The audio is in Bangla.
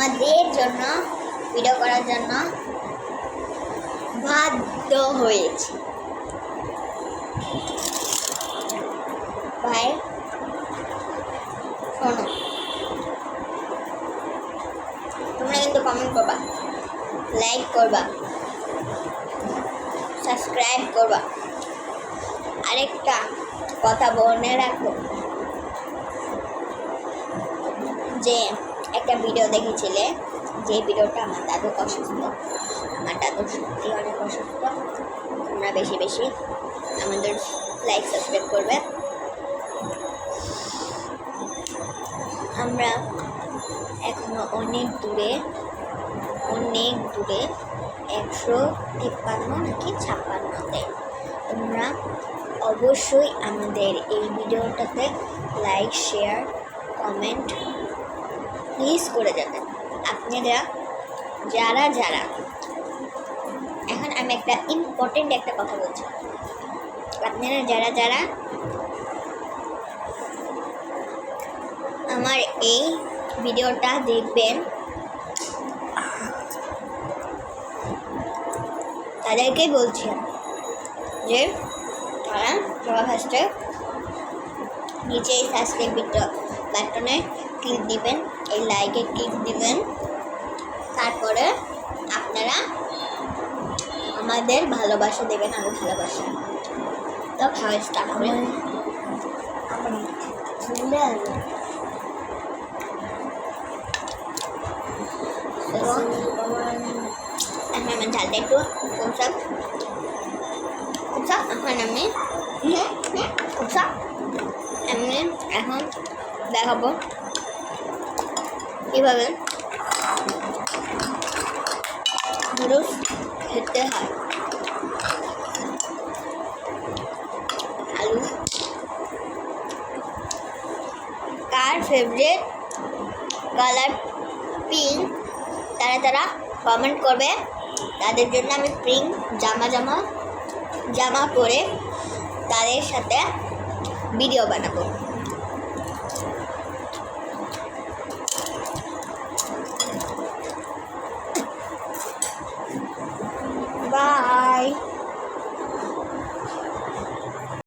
তোমাদের জন্য ভিডিও করার জন্য বাধ্য হয়েছি। ভাই, শোনো। তোমরা কিন্তু কমেন্ট করবা লাইক করবা সাবস্ক্রাইব করবা। আরেকটা কথা মনে রাখো, যে একটা ভিডিও দেখেছিলে? যে ভিডিওটা আমার দাদু অসুস্থ। আমার দাদু সত্যি অনেক অসুস্থ। তোমরা বেশি বেশি আমাদের লাইক সাবস্ক্রাইব করবে। আমরা এখনও অনেক দূরে অনেক দূরে একশো তিপ্পান্ন নাকি ছাপ্পান্নতে। তোমরা অবশ্যই আমাদের এই ভিডিওটাতে লাইক শেয়ার কমেন্ট প্লিজ করে যাবেন আপনারা যারা যারা, এখন আমি একটা ইম্পর্টেন্ট একটা কথা বলছি। আপনারা যারা যারা আমার এই ভিডিওটা দেখবেন তাদেরকেই বলছি যে তারা সবার ফার্স্টে নিচে এই সাবস্ক্রাইব বাটনে ক্লিক দিবেন এই লাইকে ক্লিক দিবেন। তারপরে আপনারা আমাদের ভালোবাসা দেবেন আমি ভালোবাসা। তো খাওয়া স্টার্ট ঝালটা একটু। এখন আমি কমসাম এমনি এখন দেখাবো। কীভাবে নুডলস খেতে হয়। আলু। কার ফেভারিট কালার পিঙ্ক তারা তারা কমেন্ট করবে। তাদের জন্য আমি পিঙ্ক জামা জামা জামা পরে তাদের সাথে ভিডিও বানাবো। Bye.